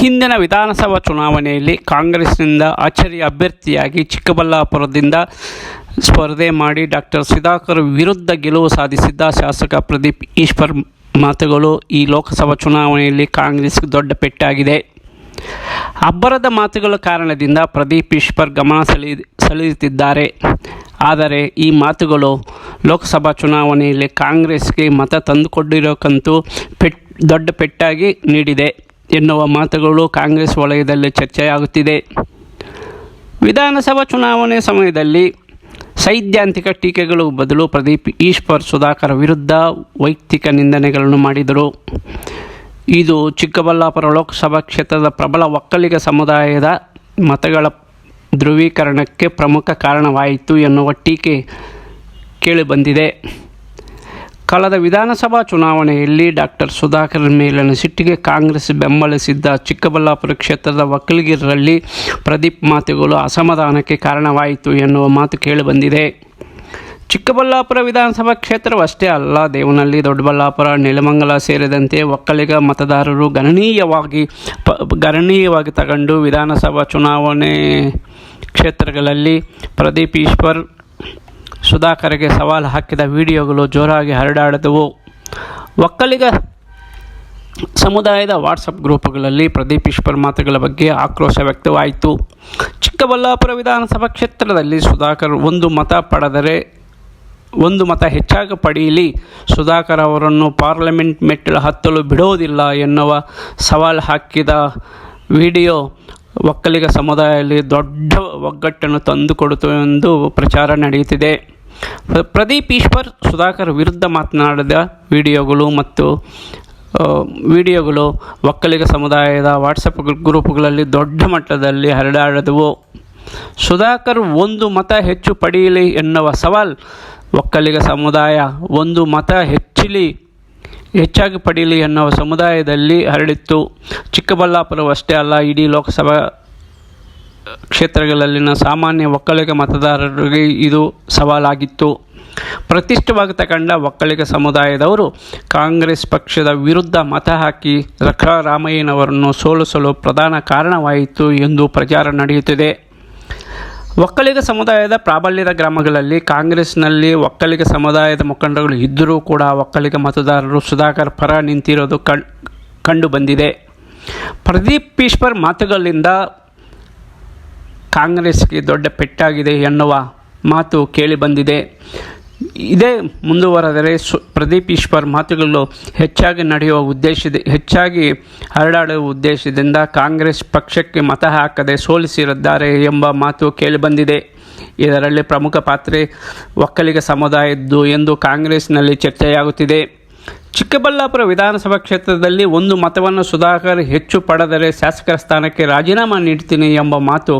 ಹಿಂದಿನ ವಿಧಾನಸಭಾ ಚುನಾವಣೆಯಲ್ಲಿ ಕಾಂಗ್ರೆಸ್ನಿಂದ ಅಚ್ಚರಿ ಅಭ್ಯರ್ಥಿಯಾಗಿ ಚಿಕ್ಕಬಳ್ಳಾಪುರದಿಂದ ಸ್ಪರ್ಧೆ ಮಾಡಿ ಡಾಕ್ಟರ್ ಸುಧಾಕರ್ ವಿರುದ್ಧ ಗೆಲುವು ಸಾಧಿಸಿದ್ದ ಶಾಸಕ ಪ್ರದೀಪ್ ಈಶ್ವರ್ ಮಾತುಗಳು ಈ ಲೋಕಸಭಾ ಚುನಾವಣೆಯಲ್ಲಿ ಕಾಂಗ್ರೆಸ್ಗೆ ದೊಡ್ಡ ಪೆಟ್ಟಾಗಿದೆ. ಅಬ್ಬರದ ಮಾತುಗಳ ಕಾರಣದಿಂದ ಪ್ರದೀಪ್ ಈಶ್ವರ್ ಗಮನ ಸೆಳೆ, ಸೆಳೆಯುತ್ತಿದ್ದಾರೆ. ಆದರೆ ಈ ಮಾತುಗಳು ಲೋಕಸಭಾ ಚುನಾವಣೆಯಲ್ಲಿ ಕಾಂಗ್ರೆಸ್ಗೆ ಮತ ತಂದುಕೊಂಡಿರೋಕ್ಕಂತೂ ಪೆಟ್, ದೊಡ್ಡ ಪೆಟ್ಟಾಗಿ ನೀಡಿದೆ. ಎನ್ನುವ ಮಾತುಗಳು ಕಾಂಗ್ರೆಸ್ ವಲಯದಲ್ಲಿ ಚರ್ಚೆಯಾಗುತ್ತಿದೆ. ವಿಧಾನಸಭಾ ಚುನಾವಣೆ ಸಮಯದಲ್ಲಿ ಸೈದ್ಧಾಂತಿಕ ಟೀಕೆಗಳು ಬದಲು ಪ್ರದೀಪ್ ಈಶ್ವರ್ ಸುಧಾಕರ್ ವಿರುದ್ಧ ವೈಯಕ್ತಿಕ ನಿಂದನೆಗಳನ್ನು ಮಾಡಿದರು. ಇದು ಚಿಕ್ಕಬಳ್ಳಾಪುರ ಲೋಕಸಭಾ ಕ್ಷೇತ್ರದ ಪ್ರಬಲ ಒಕ್ಕಲಿಗ ಸಮುದಾಯದ ಮತಗಳ ಧ್ರುವೀಕರಣಕ್ಕೆ ಪ್ರಮುಖ ಕಾರಣವಾಯಿತು ಎನ್ನುವ ಟೀಕೆ ಕೇಳಿಬಂದಿದೆ. ಕಳೆದ ವಿಧಾನಸಭಾ ಚುನಾವಣೆಯಲ್ಲಿ ಡಾಕ್ಟರ್ ಸುಧಾಕರ್ ಮೇಲಿನ ಸಿಟ್ಟಿಗೆ ಕಾಂಗ್ರೆಸ್ ಬೆಂಬಲಿಸಿದ್ದ ಚಿಕ್ಕಬಳ್ಳಾಪುರ ಕ್ಷೇತ್ರದ ಒಕ್ಕಲಿಗರಲ್ಲಿ ಪ್ರದೀಪ್ ಮಾತುಗಳು ಅಸಮಾಧಾನಕ್ಕೆ ಕಾರಣವಾಯಿತು ಎನ್ನುವ ಮಾತು ಕೇಳಿಬಂದಿದೆ. ಚಿಕ್ಕಬಳ್ಳಾಪುರ ವಿಧಾನಸಭಾ ಕ್ಷೇತ್ರವಷ್ಟೇ ಅಲ್ಲ, ದೇವನಹಳ್ಳಿ, ದೊಡ್ಡಬಳ್ಳಾಪುರ, ನೆಲಮಂಗಲ ಸೇರಿದಂತೆ ಒಕ್ಕಲಿಗ ಮತದಾರರು ಗಣನೀಯವಾಗಿ ಪ, ಗಣನೀಯವಾಗಿ ತಗೊಂಡು ವಿಧಾನಸಭಾ ಚುನಾವಣೆ ಕ್ಷೇತ್ರಗಳಲ್ಲಿ ಪ್ರದೀಪ್ ಈಶ್ವರ್ ಸುಧಾಕರ್ಗೆ ಸವಾಲು ಹಾಕಿದ ವಿಡಿಯೋಗಳು ಜೋರಾಗಿ ಹರಡಾಡಿದವು. ಒಕ್ಕಲಿಗ ಸಮುದಾಯದ ವಾಟ್ಸಪ್ ಗ್ರೂಪ್ಗಳಲ್ಲಿ ಪ್ರದೀಪ್ ಈಶ್ವರ್ ಮಾತುಗಳ ಬಗ್ಗೆ ಆಕ್ರೋಶ ವ್ಯಕ್ತವಾಯಿತು. ಚಿಕ್ಕಬಳ್ಳಾಪುರ ವಿಧಾನಸಭಾ ಕ್ಷೇತ್ರದಲ್ಲಿ ಸುಧಾಕರ್ ಒಂದು ಮತ ಪಡೆದರೆ, ಒಂದು ಮತ ಹೆಚ್ಚಾಗಿ ಪಡೆಯಲಿ. ಸುಧಾಕರ್ ಅವರನ್ನು ಪಾರ್ಲಿಮೆಂಟ್ ಮೆಟ್ಟಿಲು ಹತ್ತಲು ಬಿಡೋದಿಲ್ಲ ಎನ್ನುವ ಸವಾಲು ಹಾಕಿದ ವಿಡಿಯೋ ಒಕ್ಕಲಿಗ ಸಮುದಾಯದಲ್ಲಿ ದೊಡ್ಡ ಒಗ್ಗಟ್ಟನ್ನು ತಂದುಕೊಡುತ್ತು ಎಂದು ಪ್ರಚಾರ ನಡೆಯುತ್ತಿದೆ. ಪ್ರದೀಪ್ ಈಶ್ವರ್ ಸುಧಾಕರ್ ವಿರುದ್ಧ ಮಾತನಾಡಿದ ವಿಡಿಯೋಗಳು ಮತ್ತು ವಿಡಿಯೋಗಳು ಒಕ್ಕಲಿಗ ಸಮುದಾಯದ ವಾಟ್ಸಪ್ ಗ್ರೂಪ್ಗಳಲ್ಲಿ ದೊಡ್ಡ ಮಟ್ಟದಲ್ಲಿ ಹರಡಾಡಿದವು. ಸುಧಾಕರ್, ಒಂದು ಮತ ಹೆಚ್ಚು ಪಡೆಯಲಿ ಎನ್ನುವ ಸವಾಲ್ ಒಕ್ಕಲಿಗ ಸಮುದಾಯ ಒಂದು ಮತ ಹೆಚ್ಚಲಿ, ಹೆಚ್ಚಾಗಿ ಪಡೆಯಲಿ ಎನ್ನುವ ಸಮುದಾಯದಲ್ಲಿ ಹರಡಿತ್ತು. ಚಿಕ್ಕಬಳ್ಳಾಪುರವಷ್ಟೇ ಅಲ್ಲ, ಇಡೀ ಲೋಕಸಭಾ ಕ್ಷೇತ್ರಗಳಲ್ಲಿನ ಸಾಮಾನ್ಯ ಒಕ್ಕಲಿಗ ಮತದಾರರಿಗೆ ಇದು ಸವಾಲಾಗಿತ್ತು. ಪ್ರತಿಷ್ಠವಾಗಿ ತಗೊಂಡ ಒಕ್ಕಲಿಗ ಸಮುದಾಯದವರು ಕಾಂಗ್ರೆಸ್ ಪಕ್ಷದ ವಿರುದ್ಧ ಮತ ಹಾಕಿ ರಕ್ಷಾರಾಮಯ್ಯನವರನ್ನು ಸೋಲಿಸಲು ಪ್ರಧಾನ ಕಾರಣವಾಯಿತು ಎಂದು ಪ್ರಚಾರ ನಡೆಯುತ್ತಿದೆ. ಒಕ್ಕಲಿಗ ಸಮುದಾಯದ ಪ್ರಾಬಲ್ಯದ ಗ್ರಾಮಗಳಲ್ಲಿ ಕಾಂಗ್ರೆಸ್ನಲ್ಲಿ ಒಕ್ಕಲಿಗ ಸಮುದಾಯದ ಮುಖಂಡಗಳು ಇದ್ದರೂ ಕೂಡ ಒಕ್ಕಲಿಗ ಮತದಾರರು ಸುಧಾಕರ್ ಪರ ನಿಂತಿರೋದು ಕಂಡು ಬಂದಿದೆ ಪ್ರದೀಪ್ ಈಶ್ವರ್ ಮಾತುಗಳಿಂದ ಕಾಂಗ್ರೆಸ್ಗೆ ದೊಡ್ಡ ಪೆಟ್ಟಾಗಿದೆ ಎನ್ನುವ ಮಾತು ಕೇಳಿಬಂದಿದೆ ಇದೇ ಮುಂದುವರೆದರೆ ಸು, ಪ್ರದೀಪ್ ಈಶ್ವರ್ ಮಾತುಗಳು ಹೆಚ್ಚಾಗಿ ನಡೆಯುವ ಉದ್ದೇಶದ ಹೆಚ್ಚಾಗಿ ಹರಡಾಡುವ ಉದ್ದೇಶದಿಂದ ಕಾಂಗ್ರೆಸ್ ಪಕ್ಷಕ್ಕೆ ಮತ ಹಾಕದೆ ಸೋಲಿಸಿರುತ್ತಾರೆ ಎಂಬ ಮಾತು ಕೇಳಿಬಂದಿದೆ ಇದರಲ್ಲಿ ಪ್ರಮುಖ ಪಾತ್ರೆ ಒಕ್ಕಲಿಗ ಸಮುದಾಯದ್ದು ಎಂದು ಕಾಂಗ್ರೆಸ್ನಲ್ಲಿ ಚರ್ಚೆಯಾಗುತ್ತಿದೆ. ಚಿಕ್ಕಬಳ್ಳಾಪುರ ವಿಧಾನಸಭಾ ಕ್ಷೇತ್ರದಲ್ಲಿ ಒಂದು ಮತವನ್ನು ಸುಧಾಕರ್ ಹೆಚ್ಚು ಪಡೆದರೆ ಶಾಸಕರ ಸ್ಥಾನಕ್ಕೆ ರಾಜೀನಾಮೆ ನೀಡ್ತೀನಿ ಎಂಬ ಮಾತು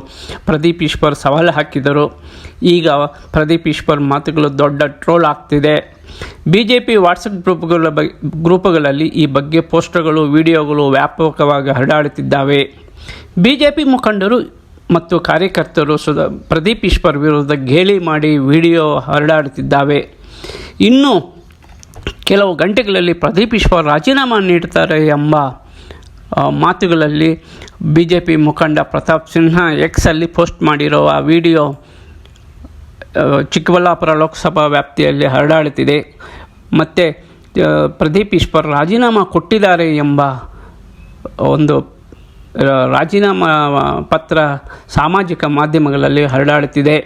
ಪ್ರದೀಪ್ ಈಶ್ವರ್ ಸವಾಲು ಹಾಕಿದರು. ಈಗ ಪ್ರದೀಪ್ ಈಶ್ವರ್ ಮಾತುಗಳು ದೊಡ್ಡ ಟ್ರೋಲ್ ಆಗ್ತಿದೆ. ಬಿ ಜೆ ಪಿ ವಾಟ್ಸಪ್ ಗ್ರೂಪ್ಗಳ ಬಗ್ಗೆ ಗ್ರೂಪ್ಗಳಲ್ಲಿ ಈ ಬಗ್ಗೆ ಪೋಸ್ಟರ್ಗಳು, ವಿಡಿಯೋಗಳು ವ್ಯಾಪಕವಾಗಿ ಹರಡಾಡುತ್ತಿದ್ದಾವೆ. ಬಿ ಜೆ ಪಿ ಮುಖಂಡರು ಮತ್ತು ಕಾರ್ಯಕರ್ತರು ಸುಧಾ, ಪ್ರದೀಪ್ ಈಶ್ವರ್ ವಿರುದ್ಧ ಗೇಲಿ ಮಾಡಿ ವಿಡಿಯೋ ಹರಡಾಡುತ್ತಿದ್ದಾವೆ. ಇನ್ನು ಕೆಲವು ಗಂಟೆಗಳಲ್ಲಿ ಪ್ರದೀಪ್ ಈಶ್ವರ್ ರಾಜೀನಾಮೆ ನೀಡ್ತಾರೆ ಎಂಬ ಮಾತುಗಳಲ್ಲಿ ಬಿ ಜೆ ಪಿ ಮುಖಂಡ ಪ್ರತಾಪ್ ಸಿನ್ಹಾ ಎಕ್ಸಲ್ಲಿ ಪೋಸ್ಟ್ ಮಾಡಿರುವ ವಿಡಿಯೋ ಚಿಕ್ಕಬಳ್ಳಾಪುರ ಲೋಕಸಭಾ ವ್ಯಾಪ್ತಿಯಲ್ಲಿ ಹರಡಾಡುತ್ತಿದೆ. ಮತ್ತು ಪ್ರದೀಪ್ ಈಶ್ವರ್ ರಾಜೀನಾಮೆ ಕೊಟ್ಟಿದ್ದಾರೆ ಎಂಬ ಒಂದು ರಾಜೀನಾಮಾ ಪತ್ರ ಸಾಮಾಜಿಕ ಮಾಧ್ಯಮಗಳಲ್ಲಿ ಹರಡಾಡುತ್ತಿದೆ.